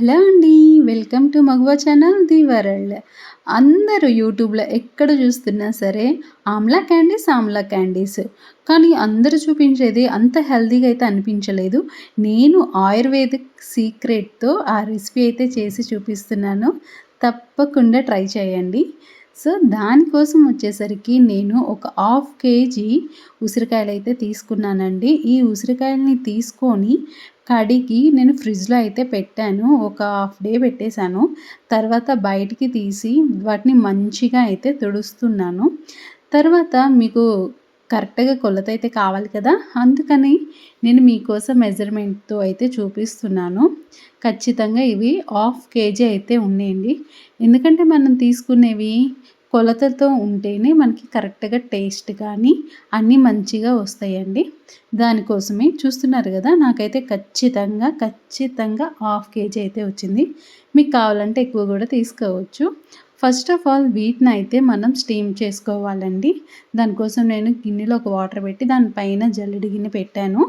Hello అండి welcome to Maguva channel the world. అందరూ యూట్యూబ్లో ఎక్కడ చూస్తున్నా సరే ఆమ్లా క్యాండీస్ ఆమ్లా క్యాండీస్. కానీ అందరూ చూపించేది అంత హెల్తీగా అయితే అనిపించలేదు. నేను ఆయుర్వేదిక్ సీక్రెట్తో ఆ రెసిపీ అయితే చేసి చూపిస్తున్నాను. తప్పకుండా ట్రై చేయండి. సో దానికోసం వచ్చేసరికి నేను ఒక హాఫ్ కేజీ ఉసిరికాయలు అయితే తీసుకున్నానండి. ఈ ఉసిరికాయలని తీసుకొని కడిగి నేను ఫ్రిడ్జ్లో అయితే పెట్టాను. ఒక హాఫ్ డే పెట్టేశాను. తర్వాత బయటికి తీసి వాటిని మంచిగా అయితే తుడుస్తున్నాను. తర్వాత మీకు కరెక్ట్గా కొలత అయితే కావాలి కదా? అందుకని నేను మీకోసం మెజర్మెంట్తో అయితే చూపిస్తున్నాను. ఖచ్చితంగా ఇవి హాఫ్ కేజీ అయితే ఉన్నాయండి ఎందుకంటే మనం తీసుకునేవి కొలతతో ఉంటేనే మనకి కరెక్ట్గా టేస్ట్ కానీ అన్నీ మంచిగా వస్తాయండి. దానికోసమే చూస్తున్నారు కదా? నాకైతే ఖచ్చితంగా ఖచ్చితంగా హాఫ్ కేజీ అయితే వచ్చింది. మీకు కావాలంటే ఎక్కువ కూడా తీసుకోవచ్చు. ఫస్ట్ ఆఫ్ ఆల్ వీటిని అయితే మనం స్టీమ్ చేసుకోవాలండి. దానికోసం నేను గిన్నెలో ఒక వాటర్ పెట్టి దానిపైన జల్లెడి గిన్నె పెట్టాను.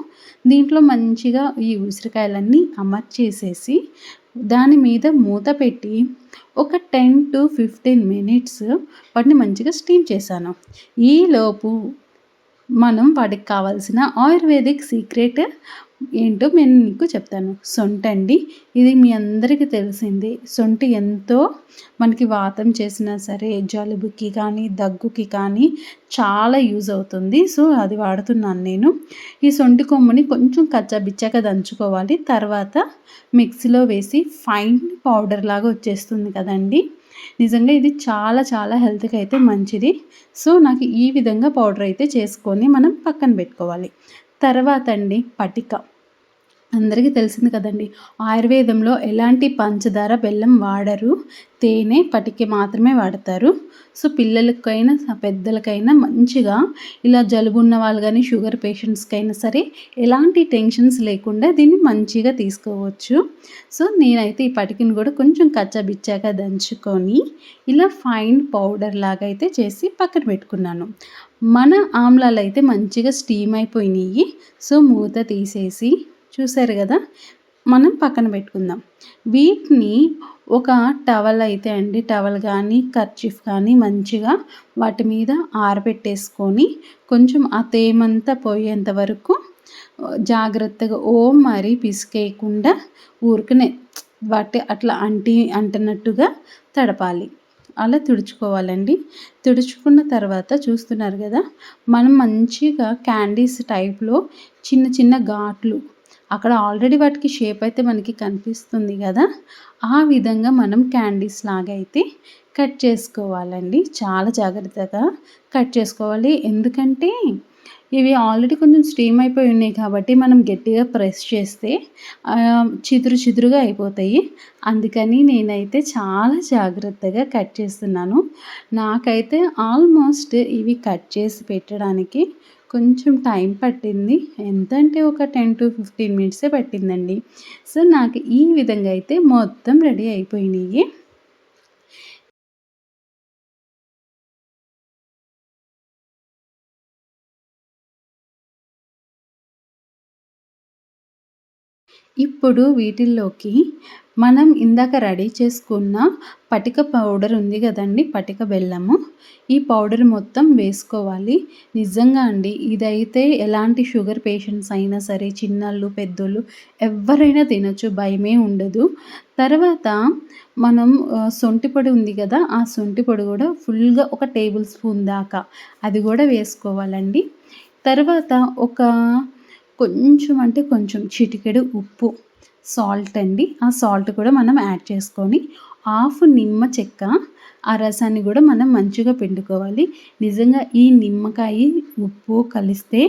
దీంట్లో మంచిగా ఈ ఉసిరికాయలన్నీ అమర్చేసేసి దాని మీద మూత పెట్టి ఒక టెన్ టు ఫిఫ్టీన్ మినిట్స్ వాటిని మంచిగా స్టీమ్ చేశాను. ఈలోపు మనం వాటికి కావాల్సిన ఆయుర్వేదిక్ సీక్రెట్ ఏంటో నేను మీకు చెప్తాను. సొంట అండి. ఇది మీ అందరికీ తెలిసింది. సొంటి ఎంతో మనకి వాతం చేసినా సరే జలుబుకి కానీ దగ్గుకి కానీ చాలా యూజ్ అవుతుంది. సో అది వాడుతున్నాను నేను. ఈ సొంటి కొమ్ముని కొంచెం కచ్చాబిచ్చాక దంచుకోవాలి. తర్వాత మిక్సీలో వేసి ఫైన్ పౌడర్ లాగా వచ్చేస్తుంది కదండి. నిజంగా ఇది చాలా చాలా హెల్త్కి అయితే మంచిది. సో నాకు ఈ విధంగా పౌడర్ అయితే చేసుకొని మనం పక్కన పెట్టుకోవాలి. తర్వాత అండి పటిక. అందరికీ తెలిసింది కదండి. ఆయుర్వేదంలో ఎలాంటి పంచదార బెల్లం వాడరు తేనె పటికి మాత్రమే వాడతారు. సో పిల్లలకైనా పెద్దలకైనా మంచిగా ఇలా జలుబు ఉన్న వాళ్ళు కానీ షుగర్ పేషెంట్స్కైనా సరే ఎలాంటి టెన్షన్స్ లేకుండా దీన్ని మంచిగా తీసుకోవచ్చు. సో నేనైతే ఈ పటికిని కూడా కొంచెం కచ్చబిచ్చాక దంచుకొని ఇలా ఫైన్ పౌడర్ లాగా అయితే చేసి పక్కన పెట్టుకున్నాను. మన ఆమ్లాలు అయితే మంచిగా స్టీమ్ అయిపోయినాయి సో మూత తీసేసి చూసారు కదా? మనం పక్కన పెట్టుకుందాం. వీటిని ఒక టవల్ అయితే అండి టవల్ కానీ కర్చీఫ్ కానీ మంచిగా వాటి మీద ఆరబెట్టేసుకొని కొంచెం ఆ తేమంతా పోయేంత వరకు జాగ్రత్తగా ఓ మరీ పిసికేయకుండా ఊరికనే వాటి అట్లా అంటి అంటున్నట్టుగా తడపాలి. అలా తుడుచుకోవాలండి. తుడుచుకున్న తర్వాత చూస్తున్నారు కదా? మనం మంచిగా క్యాండీస్ టైప్లో చిన్న చిన్న ఘాట్లు అక్కడ ఆల్రెడీ వాటికి షేప్ అయితే మనకి కనిపిస్తుంది కదా. ఆ విధంగా మనం క్యాండీస్ లాగా అయితే కట్ చేసుకోవాలండి. చాలా జాగ్రత్తగా కట్ చేసుకోవాలి. ఎందుకంటే ఇవి ఆల్రెడీ కొంచెం స్టీమ్ అయిపోయి ఉన్నాయి కాబట్టి మనం గట్టిగా ప్రెస్ చేస్తే చిదురు చిదురుగా అయిపోతాయి. అందుకని నేనైతే చాలా జాగ్రత్తగా కట్ చేస్తున్నాను. నాకైతే ఆల్మోస్ట్ ఇవి కట్ చేసి పెట్టడానికి కొంచెం టైం పట్టింది. ఎంత అంటే ఒక టెన్ టు ఫిఫ్టీన్ మినిట్సే పట్టిందండి. సో నాకు ఈ విధంగా అయితే మొత్తం రెడీ అయిపోయినాయి. ఇప్పుడు వీటిల్లోకి మనం ఇందాక రెడీ చేసుకున్న పటిక పౌడర్ ఉంది కదండి పటిక బెల్లము. ఈ పౌడర్ మొత్తం వేసుకోవాలి. నిజంగా అండి ఇదైతే ఎలాంటి షుగర్ పేషెంట్స్ అయినా సరే చిన్నళ్ళు పెద్దోళ్ళు ఎవరైనా తినచ్చు భయమే ఉండదు. తర్వాత మనం సొంటి పొడి ఉంది కదా ఆ సొంటి పొడి కూడా ఫుల్గా ఒక టేబుల్ స్పూన్ దాకా అది కూడా వేసుకోవాలండి. తర్వాత ఒక కొంచెం అంటే కొంచెం చిటికెడు ఉప్పు సాల్ట్ అండి. ఆ సాల్ట్ కూడా మనం యాడ్ చేసుకొని హాఫ్ నిమ్మ చెక్క ఆ రసాన్ని కూడా మనం మంచిగా పిండుకోవాలి. నిజంగా ఈ నిమ్మకాయ ఉప్పు కలిస్తే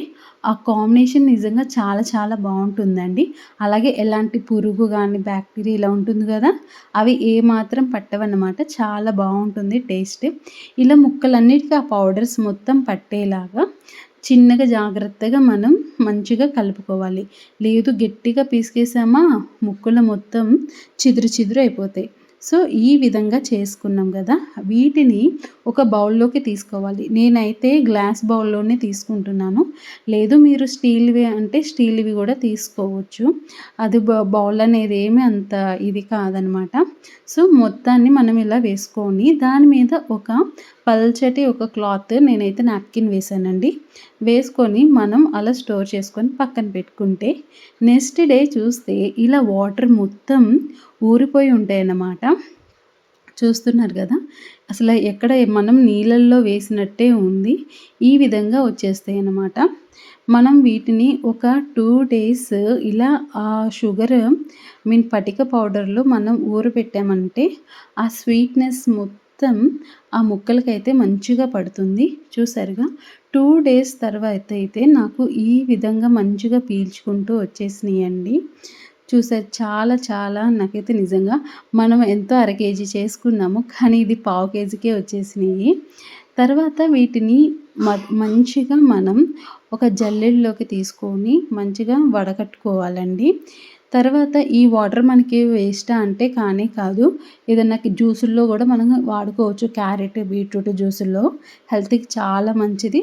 ఆ కాంబినేషన్ నిజంగా చాలా చాలా బాగుంటుందండి. అలాగే ఎలాంటి పురుగు కానీ బ్యాక్టీరియా ఇలా ఉంటుంది కదా అవి ఏమాత్రం పట్టవన్నమాట. చాలా బాగుంటుంది టేస్ట్. ఇలా ముక్కలన్నిటికీ ఆ పౌడర్స్ మొత్తం పట్టేలాగా చిన్నగా జాగ్రత్తగా మనం మంచిగా కలుపుకోవాలి. లేదు గట్టిగా పీసుకేసామా? ముక్కలు మొత్తం చిదురు చిదురు అయిపోతాయి. సో ఈ విధంగా చేసుకున్నాం కదా. వీటిని ఒక బౌల్లోకి తీసుకోవాలి. నేనైతే గ్లాస్ బౌల్లోనే తీసుకుంటున్నాను. లేదు మీరు స్టీల్వి అంటే స్టీల్వి కూడా తీసుకోవచ్చు. అది బౌల్ అనేది ఏమి అంత ఇది కాదనమాట. సో మొత్తాన్ని మనం ఇలా వేసుకొని దాని మీద ఒక పల్చటి ఒక క్లాత్ నేనైతే నాప్కిన్ వేసానండి వేసుకొని మనం అలా స్టోర్ చేసుకొని పక్కన పెట్టుకుంటే నెక్స్ట్ డే చూస్తే ఇలా వాటర్ మొత్తం ఊరిపోయి ఉంటాయి అన్నమాట చూస్తున్నారు కదా? అసలు ఎక్కడ మనం నీళ్ళల్లో వేసినట్టే ఉంది. ఈ విధంగా వచ్చేస్తాయి అన్నమాట. మనం వీటిని ఒక టూ డేస్ ఇలా ఆ షుగర్ మీన్ పటిక పౌడర్లో మనం ఊరబెట్టామంటే ఆ స్వీట్నెస్ మొత్తం మొత్తం ఆ ముక్కలకైతే మంచిగా పడుతుంది చూసారుగా. టూ డేస్ తర్వాత అయితే నాకు ఈ విధంగా మంచిగా పీల్చుకుంటూ వచ్చేసినాయండి. చూసారు చాలా చాలా నాకైతే నిజంగా మనం ఎంతో అర కేజీ చేసుకున్నాము కానీ ఇది పావు కేజీకే వచ్చేసినాయి. తర్వాత వీటిని మంచిగా మనం ఒక జల్లెడలోకి తీసుకొని మంచిగా వడకట్టుకోవాలండి. తర్వాత ఈ వాటర్ మనకి వేస్టా అంటే కానీ కాదు. ఏదన్నా జ్యూసుల్లో కూడా మనం వాడుకోవచ్చు. క్యారెట్ బీట్రూట్ జ్యూసుల్లో హెల్త్కి చాలా మంచిది.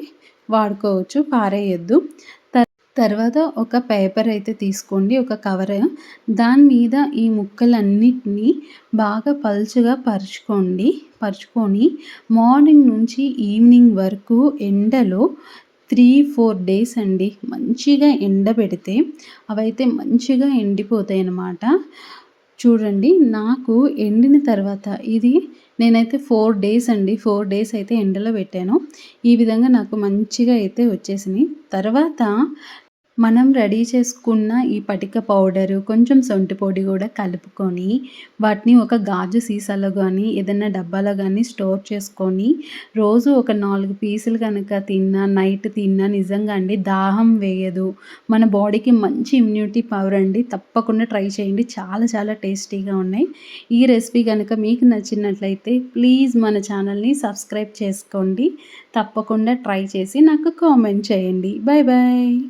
వాడుకోవచ్చు పారేయద్దు. తర్వాత ఒక పేపర్ అయితే తీసుకోండి ఒక కవర్. దాని మీద ఈ ముక్కలన్నిటినీ బాగా పలుచగా పరుచుకోండి. పరుచుకొని మార్నింగ్ నుంచి ఈవినింగ్ వరకు ఎండలో త్రీ ఫోర్ డేస్ అండి. మంచిగా ఎండబెడితే అవైతే మంచిగా ఎండిపోతాయి అన్నమాట. చూడండి నాకు ఎండిన తర్వాత ఇది నేనైతే ఫోర్ డేస్ అండి. ఫోర్ డేస్ అయితే ఎండలో పెట్టాను. ఈ విధంగా నాకు మంచిగా అయితే వచ్చేసినాయి తర్వాత మనం రెడీ చేసుకున్న ఈ పటిక పౌడరు కొంచెం సొంటి పొడి కూడా కలుపుకొని వాటిని ఒక గాజు సీసాలో కానీ ఏదైనా డబ్బాలో కానీ స్టోర్ చేసుకొని రోజు ఒక నాలుగు పీసులు కనుక తిన్నా నైట్ తిన్నా నిజంగా అండి దాహం వేయదు. మన బాడీకి మంచి ఇమ్యూనిటీ పవర్ అండి. తప్పకుండా ట్రై చేయండి. చాలా చాలా టేస్టీగా ఉన్నాయి. ఈ రెసిపీ కనుక మీకు నచ్చినట్లయితే ప్లీజ్ మన ఛానల్ని సబ్స్క్రైబ్ చేసుకోండి. తప్పకుండా ట్రై చేసి నాకు కామెంట్ చేయండి. Bye bye